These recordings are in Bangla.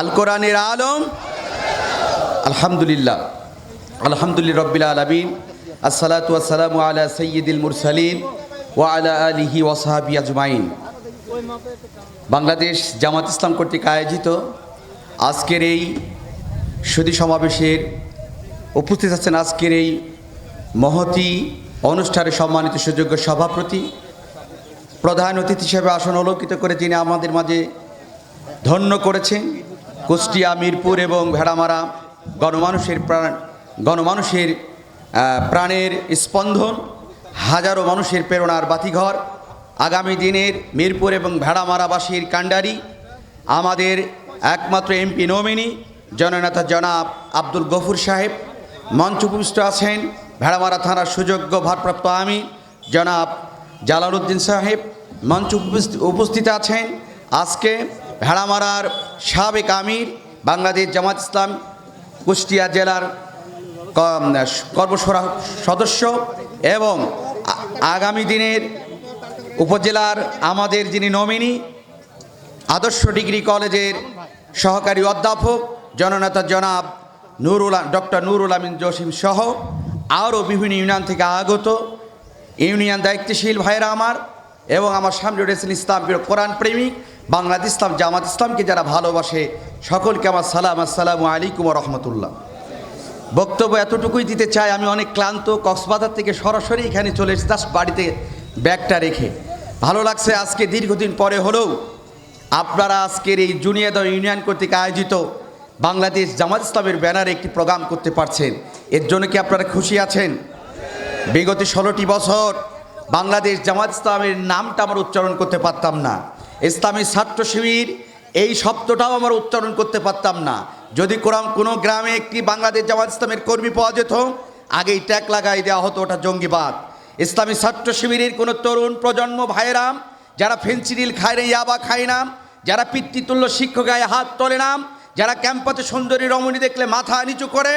আল কোরআনের আলম। আলহামদুলিল্লাহ। আলহামদুলিল্লাহ রব্বিল আলমিন। আসসালাতু আসসালামু আলা সৈয়দুল মুরসালিন ওয়া আলা আলিহি ওয়াসাহাবি আজমাইন। বাংলাদেশ জামাত ইসলাম কর্তৃক আয়োজিত আজকের এই সুদী সমাবেশের উপস্থিত আছেন আজকের এই মহতি অনুষ্ঠানে সম্মানিত সুযোগ্য সভাপতি, প্রধান অতিথি হিসেবে আসন অলঙ্কিত করে যিনি আমাদের মাঝে ধন্য করেছেন। কুষ্টিয়া, মিরপুর এবং ভেড়ামারা গণমানুষের প্রাণ, গণমানুষের প্রাণের স্পন্দন, হাজারো মানুষের প্রেরণার বাতিঘর। আগামী দিনের মিরপুর এবং ভেড়ামারাবাসীর কাণ্ডারি, আমাদের একমাত্র এমপি নমিনি, জননেতা জনাব আব্দুল গফুর সাহেব। মঞ্চ উপবিষ্ট আছেন ভেড়ামারা থানার সুযোগ্য ভারপ্রাপ্ত আমি, জনাব জালালউদ্দিন সাহেব। মঞ্চ উপস্থিত আছেন আজকে ভেড়ামারার সাবেক আমির বাংলাদেশ জামাত ইসলাম কুষ্টিয়া জেলার কর্মসরা সদস্য এবং আগামী দিনের উপজেলার আমাদের যিনি নমিনি, আদর্শ ডিগ্রি কলেজের সহকারী অধ্যাপক জননেতা জনাব নুরুল ডক্টর নুরুল আমিন জসিম সহ আরও বিভিন্ন ইউনিয়ন থেকে আগত ইউনিয়ন দায়িত্বশীল ভাইরা আমার এবং আমার সামনে রয়েছেন ইসলাম কোরআন প্রেমিক বাংলাদেশ ইসলাম, জামাত ইসলামকে যারা ভালোবাসে, সকলকে আমার সালাম, আসসালামু আলাইকুম রহমতুল্লাহ। বক্তব্য এতটুকুই দিতে চাই, আমি অনেক ক্লান্ত, কক্সবাজার থেকে সরাসরি এখানে চলে এসেছি তার বাড়িতে ব্যাগটা রেখে। ভালো লাগছে আজকে দীর্ঘদিন পরে হলেও আপনারা আজকের এই জুনিয়র ইউনিয়ন কর্তৃক আয়োজিত বাংলাদেশ জামাত ইসলামের ব্যানারে একটি প্রোগ্রাম করতে পারছেন। এর জন্য কি আপনারা খুশি আছেন? বিগত ষোলোটি বছর বাংলাদেশ জামাত ইসলামের নামটা আমরা উচ্চারণ করতে পারতাম না। ইসলামী ছাত্র শিবির, এই শব্দটাও আমরা উচ্চারণ করতে পারতাম না। যদি কোরআন কোনো গ্রামে একটি বাংলাদেশ জামাত ইসলামের কর্মী পাওয়া যেত, আগেই ট্যাগ লাগাই দেওয়া হতো, ওটা জঙ্গিবাদ। ইসলামী ছাত্র শিবিরের কোনো তরুণ প্রজন্ম ভাইয়েরাম যারা ফেন্সিডিল খায় না ইয়াবা খায় না, যারা পিতৃতুল্য শিক্ষক গায়ে হাত তোলে না, যারা ক্যাম্পাসে সুন্দরী রমণী দেখলে মাথা নিচু করে,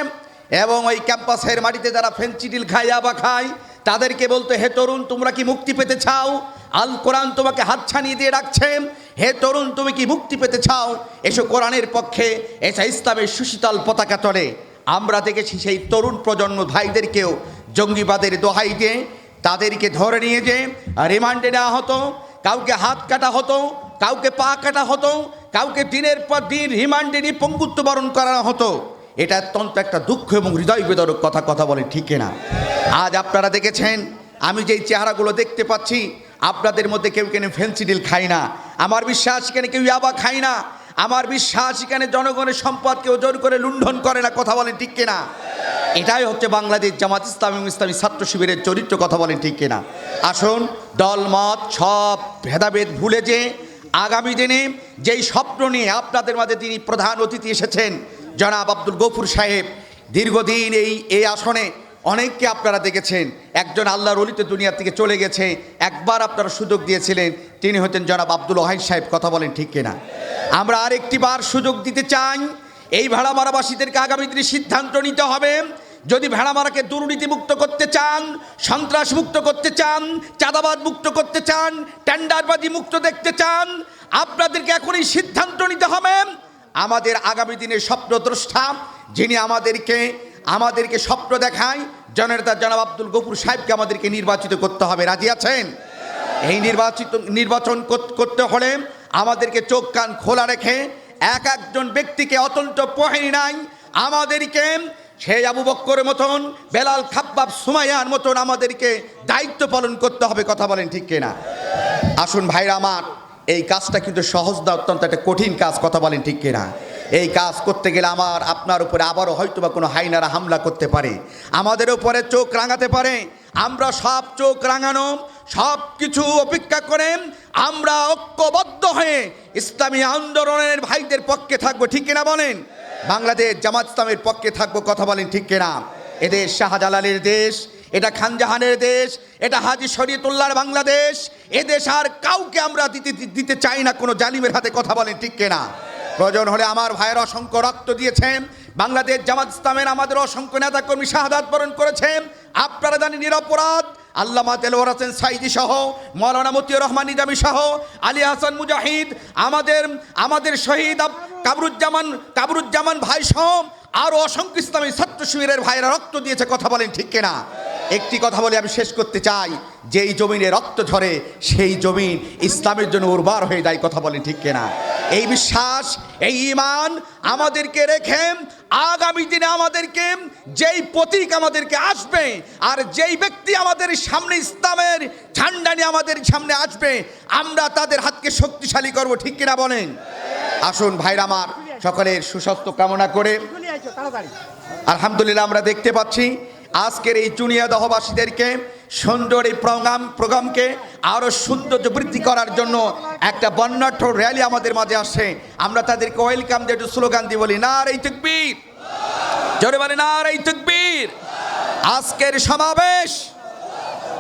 এবং ওই ক্যাম্পাসের মাটিতে যারা ফেন্সিডিল খায় বা খায়, তাদেরকে বলতো, হে তরুণ, তোমরা কি মুক্তি পেতে চাও? আল কোরআন তোমাকে হাত ছানিয়ে দিয়ে রাখছে হে তরুণ, তুমি কি মুক্তি পেতে চাও? এসো কোরআনের পক্ষে, এসা ইসলামের সুশীতল পতাকা তলে। আমরা দেখেছি সেই তরুণ প্রজন্ম ভাইদেরকেও জঙ্গিবাদের দোহাই দিয়ে, তাদেরকে ধরে নিয়ে যে রিমান্ডে নেওয়া হতো, কাউকে হাত কাটা হতো, কাউকে পা কাটা হতো, কাউকে দিনের পর দিন রিমান্ডে নিয়ে পঙ্গুত্ব বরণ করানো হতো। এটা অত্যন্ত একটা দুঃখ এবং হৃদয় বেদরক কথা কথা বলে ঠিক না আজ আপনারা দেখেছেন, আমি যেই চেহারাগুলো দেখতে পাচ্ছি আপনাদের মধ্যে কেউ কেন ফেন্সিডিল খায় না? আমার বিশ্বাস এখানে কেউ ইয়াবা খায় না? আমার বিশ্বাস এখানে জনগণের সম্পদকে ওজন করে লুণ্ঠন করে না? কথা বলেন ঠিক কিনা? এটাই হচ্ছে বাংলাদেশ জামাত ইসলাম এবং ইসলামী ছাত্র শিবিরের চরিত্র, কথা বলেন ঠিক কিনা? আসুন দলমত সব ভেদাভেদ ভুলে যে আগামী দিনে যেই স্বপ্ন নিয়ে আপনাদের মাঝে তিনি প্রধান অতিথি এসেছেন, জনাব আব্দুল গফুর সাহেব, দীর্ঘদিন এই এই আসনে অনেককে আপনারা দেখেছেন, একজন আল্লাহর অলিতে দুনিয়া থেকে চলে গেছে, একবার আপনারা সুযোগ দিয়েছিলেন, তিনি হতেন জনাব আব্দুল ওহাইন সাহেব, কথা বলেন ঠিক কিনা? আমরা আরেকটি বার সুযোগ দিতে চাই, এই ভাড়ামারাবাসীদেরকে আগামী দিনে সিদ্ধান্ত নিতে হবে, যদি ভেড়ামারাকে দুর্নীতি মুক্ত করতে চান সন্ত্রাস মুক্ত করতে চান চাঁদাবাদ মুক্ত করতে চান, টেন্ডারবাজি মুক্ত দেখতে চান, আপনাদেরকে এখনই সিদ্ধান্ত নিতে হবে। আমাদের আগামী দিনের স্বপ্নদ্রষ্টা, যিনি আমাদেরকে আমাদেরকে স্বপ্ন দেখায়, জননেতা জনাব আব্দুল গফুর সাহেবকে আমাদেরকে নির্বাচিত করতে হবে। রাজি আছেন? এই নির্বাচিত, নির্বাচন করতে হলে আমাদেরকে চোখ কান খোলা রেখে এক একজন ব্যক্তিকে অতন্ত পহেনি নাই, আমাদেরকে সেই আবু বক্করের মতন, বেলাল খাব্বাব সুমাইয়ার মতন আমাদেরকে দায়িত্ব পালন করতে হবে। কথা বলেন ঠিক কিনা? আসুন ভাইরা আমার এই কাজটা কিন্তু সহজ না, অত্যন্ত একটা কঠিন কাজ, কথা বলেন ঠিক কিনা? এই কাজ করতে গেলে আমার, আপনার উপরে আবারও হয়তো বা কোনো হাইনারা হামলা করতে পারে। আমাদের উপরে চোখ রাঙাতে পারে। আমরা সব চোখ রাঙানো সব কিছু অপেক্ষা করে আমরা ঐক্যবদ্ধ হয়ে ইসলামী আন্দোলনের ভাইদের পক্ষে থাকব, ঠিক কিনা বলেন? বাংলাদেশ জামাত ইসলামের পক্ষে থাকব, কথা বলেন ঠিক কিনা? এদের শাহজালালের দেশ এটা খানজাহানের দেশ, এটা হাজি শরীয়তুল্লাহর বাংলাদেশ। এদেশ আর কাউকে আমরা দিতে দিতে চাই না, কোনো জালিমের হাতে কথা বলেন, ঠিক কিনা? প্রয়োজন হলে আমার ভাইয়ের অসংখ্য রক্ত দিয়েছেন, বাংলাদেশ জামাত ইসলামের আমাদের অসংখ্য নেতা কর্মী শাহাদাত বরণ করেছেন। আপনারা জানেন নিরপরাধ আল্লামা তেলওয়ার হোসেন সাইদি সহ, মৌলানা মতিউর রহমান নিজামী সহ, আলী হাসান মুজাহিদ, আমাদের আমাদের শহীদ কাবরুজ্জামান কাবরুজ্জামান ভাই সহ আরও অসংখ্য ইসলামী ছাত্র শিবিরের ভাইরা রক্ত দিয়েছে, কথা বলেন, ঠিক কিনা? একটি কথা বলে আমি শেষ করতে চাই। যেই জমিনে রক্ত ঝরে সেই জমিন ইসলামের জন্য উর্বর হয়ে যায় কথা বলেন ঠিক কিনা? এই বিশ্বাস এই ইমান আমাদেরকে রেখে আগামী দিনে আমাদেরকে যেই প্রতীক আমাদেরকে আসবে আর যেই ব্যক্তি আমাদের সামনে ইসলামের ঝান্ডা নিয়ে আমাদের সামনে আসবে আমরা তাদের হাতকে শক্তিশালী করব ঠিক কিনা বলেন? আসুন ভাইরা আমার সকলের সুস্বাস্থ্য কামনা করে আলহামদুলিল্লাহ আমরা দেখতে পাচ্ছি আজকের এই চুনিয়া দহবাসীদেরকে সুন্দর এই প্রোগ্রাম, প্রোগ্রামকে আরও সৌন্দর্য বৃদ্ধি করার জন্য একটা বর্ণাঢ্য র্যালি আমাদের মাঝে আসে আমরা তাদেরকে ওয়েলকাম দিয়ে একটু স্লোগান দিয়ে বলি না এই তকবীর। জোরে বলে না এই তকবীর। আজকের সমাবেশ,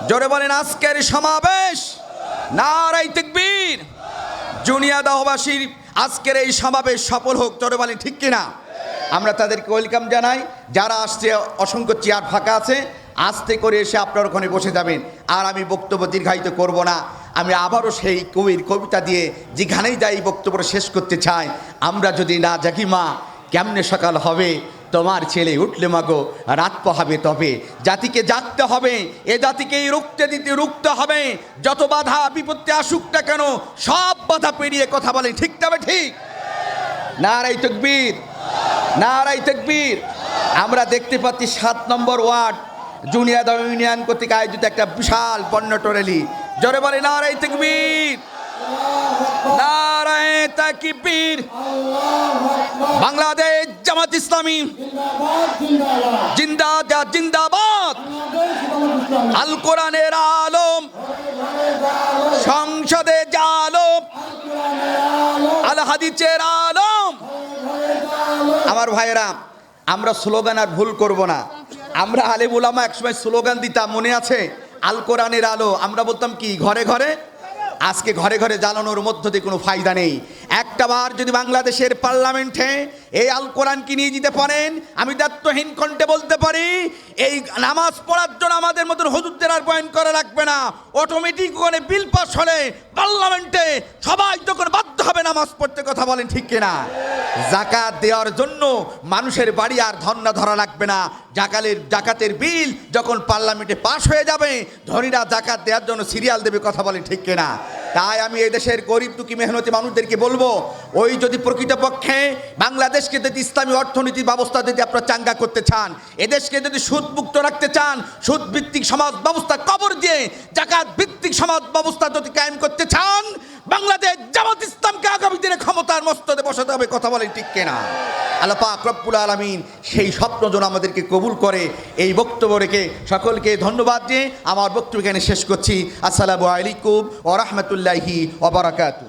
জোরে বলেন, আজকের সমাবেশ। নারাই তকবীর। জুনিয়া দাহবাসীর আজকের এই সমাবেশ সফল হোক, জোরে বলেন, ঠিক কিনা? আমরা তাদেরকে ওয়েলকাম জানাই। যারা আসছে, অসংখ্য চেয়ার ফাঁকা আছে, আস্তে করে এসে আপনার ওখানে বসে যাবেন। আর আমি বক্তব্য দীর্ঘায়িত করব না। আমি আবারও সেই কবির কবিতা দিয়ে যেখানেই যাই বক্তব্য শেষ করতে চাই। আমরা যদি না জাগি মা, কেমনে সকাল হবে? তোমার ছেলে উঠলে মাগো, রাত পোহাবে তবে। জাতিকে জাগতে হবে, এ জাতিকেই রুখতে দিতে রুখতে হবে। যত বাধা বিপত্তি আসুক না কেন, সব বাধা পেরিয়ে কথা বলে ঠিক তবে ঠিক। নারাই তকবীর। নারাই তকবীর। আমরা দেখতে পাচ্ছি সাত নম্বর ওয়ার্ড, জুনিয়র দম ইউনিয়ন কর্তৃক আয়োজিত একটা বিশাল পণ্যট র্যালি। জোরে বলে নারাই তকবীর। নারায় তাকিবীর। বাংলাদেশ জামাত ইসলামী। জিন্দাবাদ জিন্দাবাদ। আল কোরআনের আলম। সংসদে জালম আল হাদিসের আলম। আমার ভাইয়েরা, আমরা স্লোগান আর ভুল করব না। আমরা আলে বুলামা একসময় স্লোগান দিতাম, মনে আছে? আল কোরআনের আলো। আমরা বলতাম কি, ঘরে ঘরে? আজকে ঘরে ঘরে জ্বালানোর মধ্য দিয়ে কোনো ফায়দা নেই। একটা বার যদি বাংলাদেশের পার্লামেন্টে এই আল কোরআনকে নিয়ে যেতে পারেন? আমি দায়িত্বহীন কণ্ঠে বলতে পারি, এই নামাজ পড়ার জন্য আমাদের মতন হুজুরদের আর পয়েন্ট করে রাখবে না। অটোমেটিক ওখানে বিল পাস হলে পার্লামেন্টে সবাই হবে নামাজ পড়তে কথা বলেন ঠিক কিনা? জাকাত দেওয়ার জন্য মানুষের বাড়ি আর ধর্ণা ধরা লাগবে না। জাকালের, জাকাতের বিল যখন পার্লামেন্টে পাশ হয়ে যাবে, ধনীরা জাকাত দেওয়ার জন্য সিরিয়াল দেবে কথা বলেন ঠিক কিনা? তাই আমি এই দেশের গরিব দুঃখী মেহনতি মানুষদেরকে বলব, ওই যদি প্রকৃতপক্ষে বাংলাদেশকে যদি ইসলামী অর্থনীতি ব্যবস্থা যদি আপনারা চাঙ্গা করতে চান, এদেশকে যদি সুদ মুক্ত রাখতে চান সুদ ভিত্তিক সমাজ ব্যবস্থা কবর দিয়ে জাকাত ভিত্তিক সমাজ ব্যবস্থা যদি কায়েম করতে চান বাংলাদেশ জামাত ইসলামকে আগামী দিনে ক্ষমতার মস্তদে বসাতে হবে, কথা বলেন ঠিক কেনা? আল্লাহ পাক আলমিন সেই স্বপ্ন যেন আমাদেরকে কবুল করে, এই বক্তব্য রেখে সকলকে ধন্যবাদ দিয়ে আমার বক্তব্য এখানে শেষ করছি। আসসালামু আলাইকুম ও রহমতুল্লাহি ওবরাকাতু